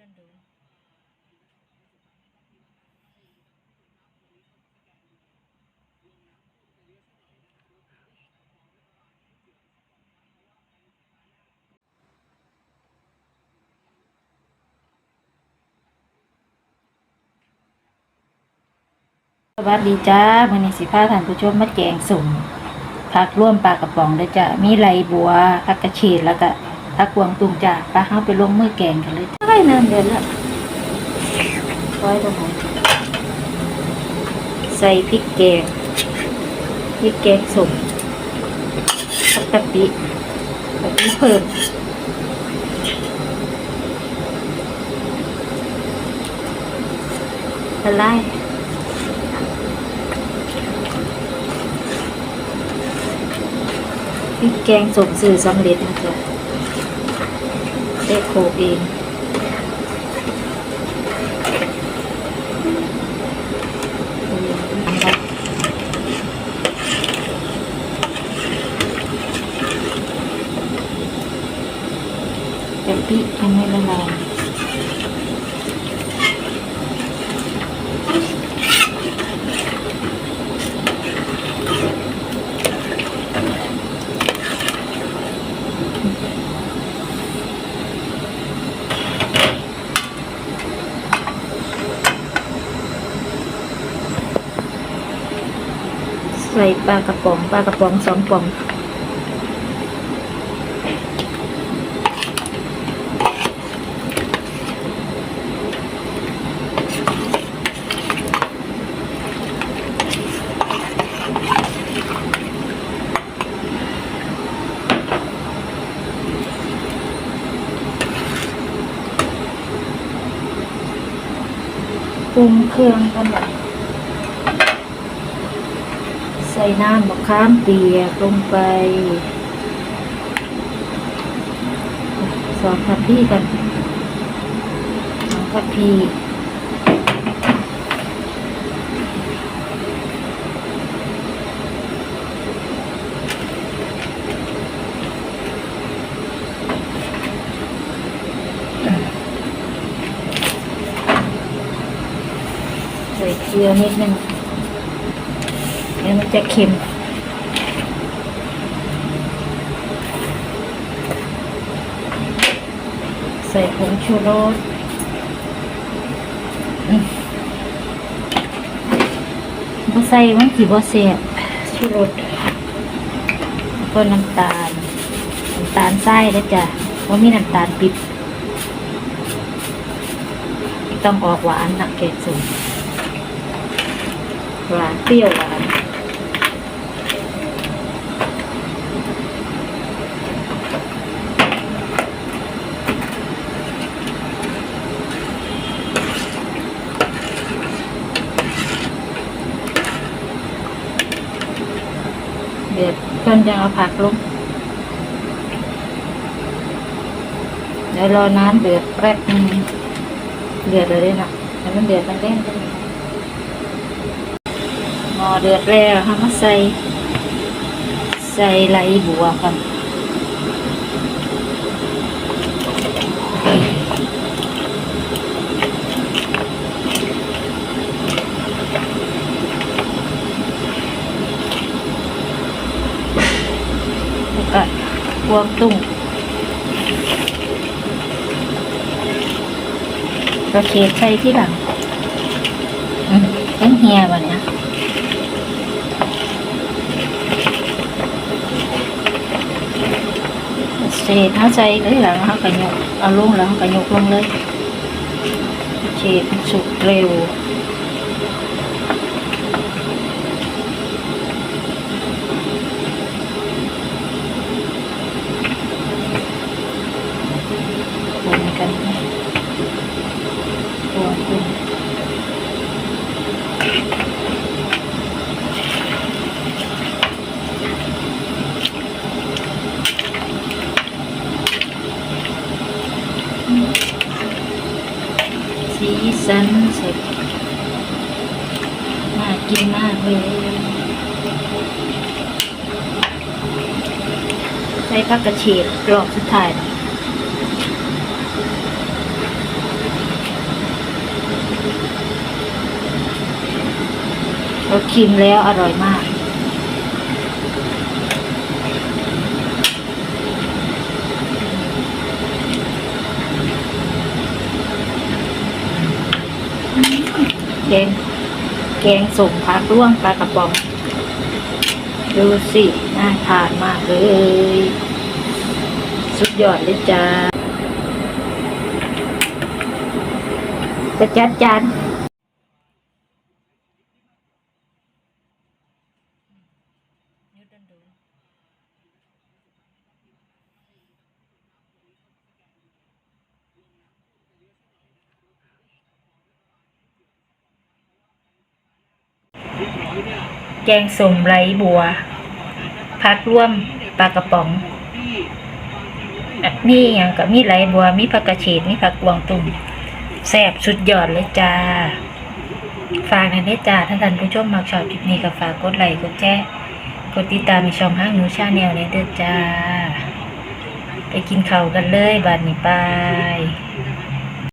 ดโดนสวัสดีจ้ามือนี้สิพาท่านผู้ชมมาแกงสุ่มผักร่วมปลากระป๋องด้จ้ะมีไหลบัวผักกระเฉดแล้วก็ผักกวางตุ้งจ้ะไปเฮาไปลงมือแกงกันเลย ใช่น้ำเดือดแล้วไว้ตรงไหนใส่พริกแกงพริกแกงสุ่มกะปิแบบนี้เพิ่มละลายพริกแกงสมสื่อสำเร็จนะจ๊ะได้โขลกเองกะปิ ยังไม่ละลายใส่ปลากระป๋องปลากระป๋องสองป๋อง ปรุงเครื่องกันแบบใส่น้ำมะขามเปียกลงไปสอนทัพพี่กันสองทัพพี่ ส่เกลือนิดนึงเดี๋ยวมันจะเค็มใส่ผงชูรสมบ่ใส่มันกี่บ่เสียบชูรสแล้วก็น้ำตาล น้ำตาลทรายนะจ๊ะว่ามีน้ำตาลปิบต้องออกหวานนะแกงส้ม หวานเปรี้ยวหวานเดือดเพิ่นจะเอาผักลงเดี๋ยวรอน้ำเดือดแป๊บนึงเดือดเลยนะให้มันเดือดมันเล่นกัน อเดือดแล้วค่ะมาใส่ ใส่ไหลบัวกันวก็พวงตุ้งกระเทียมใส่ที่หลังอืมเป็นเฮียบ่เนี่ ยเศษเขาใจเลยหลังเขากระยกเอาลงหลังกระยกลงเลยฉีดสุกเร็วคนกัน สันสดน่ากินมากเลย ใส่ผักกระเฉดกรอบสุดท้ายเราชิมแล้วอร่อยมาก แกงแกงส่งผักร่วงปลากระป๋อง ดูสิ น่าทานมากเลย สุดยอดเลยจ้าจะจัดจาน แกงส้มไรบัวผักร่วมปลากระป๋อง มีอย่างกับมีไรบัว มีผักกระเฉดมีผักกวางตุ้งแซ่บสุดยอดเลยจ้า ฝากหนะเด้จ้าท่านท่านผู้ชมมักชอบคลิปนี้ก็ฝากกดไลค์กดแชร์กดติดตามในช่องห้างหนูชาแนลเนี่ยเด้อจ้า ไปกินข้าวกันเลยบัดนี้ไป